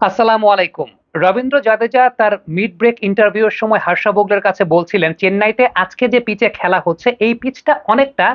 আসসালামু আলাইকুম। রবীন্দ্র জাদেজা তার মিড ব্রেক ইন্টারভিউর সময় হর্ষা বোগলের কাছে বলছিলেন, চেন্নাইতে আজকে যে পিচে খেলা হচ্ছে, এই পিচটা অনেকটা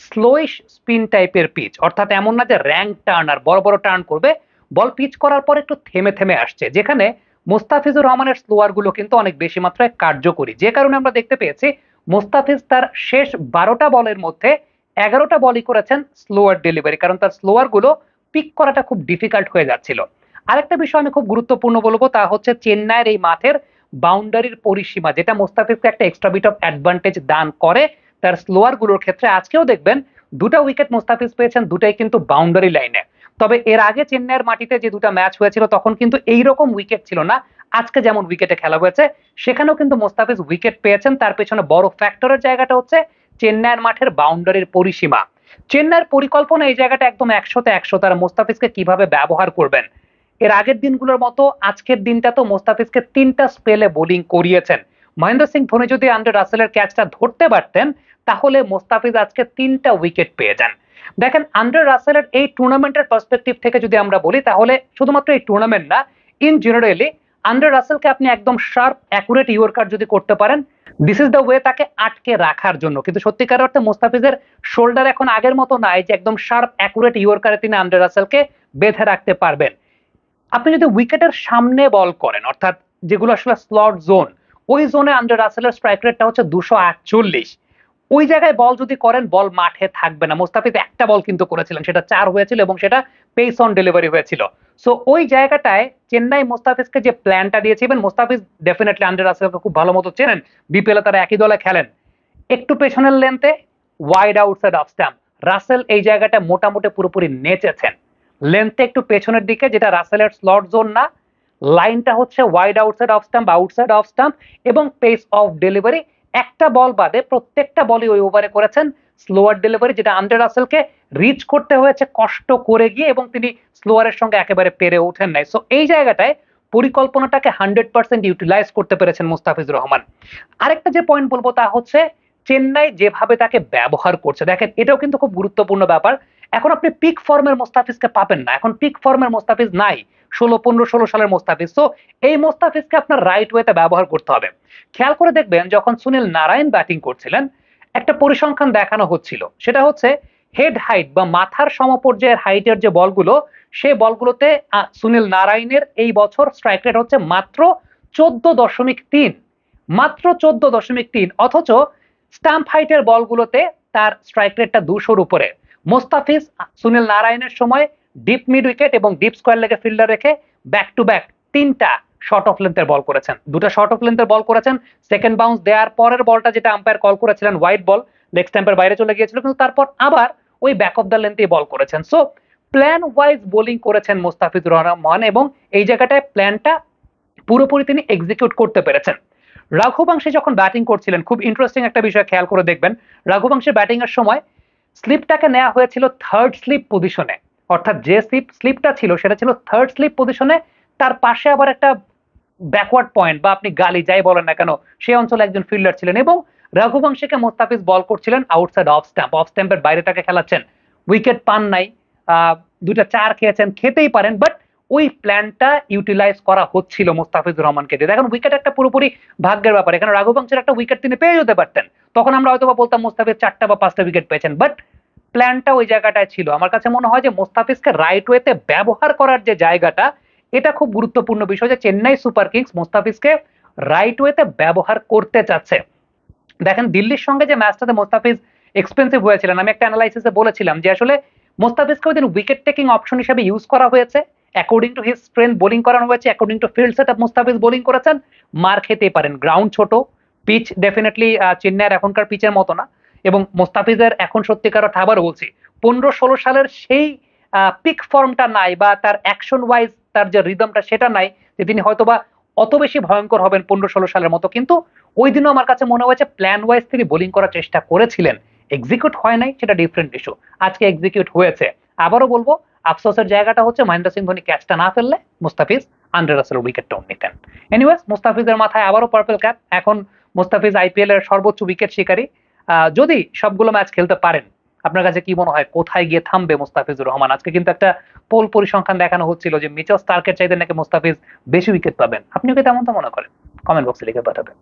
স্লোইশ স্পিন টাইপের পিচ অর্থাৎ এমন না যে র্যাঙ্ক টার্ন আর বড় বড় টার্ন করবে। বল পিচ করার পর একটু থেমে থেমে আসছে। যেখানে মোস্তাফিজুর রহমানের স্লোয়ারগুলো কিন্তু অনেক বেশি মাত্রায় কার্যকরী। যে কারণে আমরা দেখতে পেয়েছি, মোস্তাফিজ তার শেষ বারোটা বলের মধ্যে এগারোটা বলই করেছেন স্লোয়ার ডেলিভারি কারণ তার স্লোয়ারগুলো পিক করাটা খুব ডিফিকাল্ট হয়ে যাচ্ছিল। আরেকটা বিষয় আমি খুব গুরুত্বপূর্ণ বলব, তা হচ্ছে চেন্নাইয়ের এই মাঠের বাউন্ডারির পরিসীমা, যেটা মোস্তাফিজকে একটা এক্সট্রা বিট অফ অ্যাডভান্টেজ দান করে, তার স্লোয়ারগুলোর ক্ষেত্রে আজকেও দেখবেন দুটো উইকেট মোস্তাফিজ পেয়েছেন, দুটাই কিন্তু বাউন্ডারি লাইনে তবে এর আগে চেন্নাইয়ের মাটিতে যে দুটো ম্যাচ হয়েছিল, তখন কিন্তু এইরকম উইকেট ছিল না, আজকে যেমন উইকেটে খেলা হয়েছে, সেখানেও কিন্তু মোস্তাফিজ উইকেট পেয়েছেন, তার পেছনে বড় ফ্যাক্টরের জায়গাটা হচ্ছে চেন্নাইয়ের মাঠের বাউন্ডারির পরিসীমা। চেন্নাইয়ের পরিকল্পনা এই জায়গাটা একদম একশোতে একশো, তারা মোস্তাফিজকে কীভাবে ব্যবহার করবেন? এর আগের দিনগুলোর মতো আজকের দিনটা তো মোস্তাফিজকে তিনটা স্পেলে বোলিং করিয়েছেন। মহেন্দ্র সিং ধোনি যদি আন্ডার রাসেলের ক্যাচটা ধরতে পারতেন, তাহলে মোস্তাফিজ আজকে তিনটা উইকেট পেয়ে যান। দেখেন, আন্ডার রাসেলের এই টুর্নামেন্টের পার্সপেক্টিভ থেকে যদি আমরা বলি, তাহলে শুধুমাত্র এই টুর্নামেন্ট না ইন জেনারেলি আন্ডার রাসেলকে আপনি একদম শার্প অ্যাকুরেট ইয়র্কার যদি করতে পারেন দিস ইজ দ্য ওয়ে তাকে আটকে রাখার জন্য। কিন্তু সত্যিকার অর্থে মোস্তাফিজের শোল্ডার এখন আগের মতো নাই যে একদম শার্প অ্যাকুরেট ইয়র্কারে তিনি আন্ডার রাসেলকে বেঁধে রাখতে পারবেন। আপনি যদি উইকেটের সামনে বল করেন, অর্থাৎ যেগুলো আসলে স্লট জোন ওই জোনে আন্ডার রাসেলের স্ট্রাইক রেটটা হচ্ছে দুশো আটচল্লিশ। ওই জায়গায় বল যদি করেন বল মাঠে থাকবে না। মোস্তাফিজ একটা বল কিন্তু করেছিলেন, সেটা চার হয়েছিল এবং সেটা পেস অন ডেলিভারি হয়েছিল। সো ওই জায়গাটায় চেন্নাই মোস্তাফিজকে যে প্ল্যানটা দিয়েছে ইভেন মোস্তাফিজ ডেফিনেটলি আন্ডার রাসেলকে খুব ভালো মতো চেনেন। বিপিএল তারা একই দলে খেলেন। একটু পেছনের লেন্থে wide outside off stump Russell এই জায়গাটা মোটামুটি পুরোপুরি নেচেছেন। লেন্থে একটু পেছনের দিকে, যেটা রাসেলের স্লট জোন না, লাইনটা হচ্ছে wide outside off stump outside off stump এবং পেস অফ ডেলিভারি একটা বল বাদে প্রত্যেকটা বলই ওই ওভারে করেছেন। স্লোয়ার ডেলিভারি যেটা আন্ডার রাসেলকে রিচ করতে হয়েছে, কষ্ট করে গিয়ে এবং তিনি স্লোয়ারের সঙ্গে একেবারে পেরে ওঠেন নাই। সো এই জায়গাটায় পরিকল্পনাটাকে হান্ড্রেড পার্সেন্ট ইউটিলাইজ করতে পেরেছেন মুস্তাফিজুর রহমান। আরেকটা যে পয়েন্ট বলব তা হচ্ছে, চেন্নাই যেভাবে তাকে ব্যবহার করছে। দেখেন, এটাও কিন্তু খুব গুরুত্বপূর্ণ ব্যাপার। এখন আপনি পিক ফর্মের মোস্তাফিজকে পাবেন না। এখন পিক ফর্মের মোস্তাফিজ নাই। ষোলো, পনেরো, ষোলো সালের মোস্তাফিজ। তো এই মোস্তাফিজকে আপনার রাইট ওয়েতে ব্যবহার করতে হবে। খেয়াল করে দেখবেন, যখন সুনীল নারায়ণ ব্যাটিং করছিলেন, একটা পরিসংখ্যান দেখানো হচ্ছিল। সেটা হচ্ছে হেড হাইট বা মাথার সমপর্যায়ের হাইটের যে বলগুলো, সে বলগুলোতে সুনীল নারায়ণের এই বছর স্ট্রাইক রেট হচ্ছে মাত্র চোদ্দ দশমিক তিন। মাত্র চোদ্দ দশমিক তিন। অথচ স্টাম্প হাইটের বলগুলোতে তার স্ট্রাইক রেটটা দুশোর উপরে। মোস্তাফিজ, সুনীল নারায়ণের সময় ডিপ মিড উইকেট এবং ডিপ স্কোয়ার লেগে ফিল্ডার রেখে ব্যাক টু ব্যাক তিনটা শর্ট অফ লেন্থের বল করেছেন। দুটো শর্ট অফ লেন্থের বল করেছেন। সেকেন্ড বাউন্স দেওয়ার পরের বলটা যেটা আম্পায়ার কল করেছিলেন হোয়াইট বল লেগ স্ট্যাম্পের বাইরে চলে গিয়েছিল, কিন্তু তারপর আবার ওই ব্যাক অফ দ্য লেন্থে বল করেছেন। সো প্ল্যান ওয়াইজ বোলিং করেছেন মোস্তাফিজুর রহমান এবং এই জায়গাটায় প্ল্যানটা পুরোপুরি তিনি এক্সিকিউট করতে পেরেছেন। রাঘুবংশী যখন ব্যাটিং করছিলেন, খুব ইন্টারেস্টিং একটা বিষয় খেয়াল করে দেখবেন। রাঘুবংশী ব্যাটিং এর সময় স্লিপটাকে নেওয়া হয়েছিল থার্ড স্লিপ পজিশনে অর্থাৎ যে স্লিপ স্লিপটা ছিল সেটা ছিল থার্ড স্লিপ পজিশনে তার পাশে আবার একটা ব্যাকওয়ার্ড পয়েন্ট বা আপনি গালি যাই বলেন না কেন সেই অঞ্চলে একজন ফিল্ডার ছিলেন এবং রঘুবংশীকে মোস্তাফিজ বল করছিলেন আউটসাইড অফ স্ট্যাম্প অফ স্ট্যাম্পের বাইরে তাকে খেলাচ্ছেন। উইকেট পান নাই। দুটা চার খেয়েছেন, খেতেই পারেন বাট ওই প্ল্যানটা ইউটিলাইজ করা হচ্ছিল মোস্তাফিজুর রহমানকে দিয়ে। দেখেন উইকেট একটা পুরোপুরি ভাগ্যের ব্যাপার। এখানে রাঘুবংশের একটা উইকেট তিনি পেয়ে যেতে পারতেন। তখন আমরা হয়তো বলতাম মোস্তাফিজ চারটা বা পাঁচটা উইকেট পেয়েছেন। বাট প্ল্যানটা ওই জায়গাটায় ছিল। আমার কাছে মনে হয় যে মোস্তাফিজকে রাইট ওয়েতে ব্যবহার করার যে জায়গাটা, এটা খুব গুরুত্বপূর্ণ বিষয় যে চেন্নাই সুপার কিংস মোস্তাফিজকে রাইট ওয়েতে ব্যবহার করতে চাচ্ছে। দেখেন দিল্লির সঙ্গে যে ম্যাচটাতে মোস্তাফিজ এক্সপেন্সিভ হয়েছিলেন, আমি একটা অ্যানালাইসিসে বলেছিলাম যে আসলে মোস্তাফিজকে ওই দিন উইকেট টেকিং অপশন হিসেবে ইউজ করা হয়েছে। According to his strength bowling করানো হয়েছে। According to field set Mustafiz bowling করেছেন। মার খেতে পারেন। গ্রাউন্ড ছোট। পিচ ডেফিনেটলি চেন্নাইয়ের এখনকার পিচের মতো না। এবং মোস্তাফিজের এখন সত্যিকার অর্থে আবার বলছি পনেরো ষোলো সালের সেই পিক ফর্মটা নাই বা তার অ্যাকশন ওয়াইজ তার যে রিদমটা সেটা নাই যে তিনি হয়তোবা অত বেশি ভয়ঙ্কর হবেন পনেরো ষোলো সালের মতো। কিন্তু ওই দিনও আমার কাছে মনে হয়েছে প্ল্যান ওয়াইজ তিনি বোলিং করার চেষ্টা করেছিলেন। এক্সিকিউট হয় নাই, সেটা ডিফারেন্ট ইস্যু আজকে এক্সিকিউট হয়েছে। আবারও বলব আফসোসের জায়গাটা হচ্ছে মহেন্দ্র সিং ধোনি ক্যাচটা না ফেললে মুস্তাফিজ আন্ডার রাসেল উইকেটটা নিতেন। এনিওয়েজ মুস্তাফিজের মাথায় আবারও পার্পল ক্যাপ এখন মুস্তাফিজ আইপিএল এর সর্বোচ্চ উইকেট শিকারী। যদি সবগুলো ম্যাচ খেলতে পারেন, আপনার কাছে কি মনে হয় কোথায় গিয়ে থামবে মুস্তাফিজুর রহমান? আজকে কিন্তু একটা পোল পরিসংখ্যান দেখানো হচ্ছিল যে মিচেল স্টার্কের চাইতে নাকি মুস্তাফিজ বেশি উইকেট পাবেন। আপনিও কি তেমনটা মনে করেন? কমেন্ট বক্সে লিখে পাঠাবেন।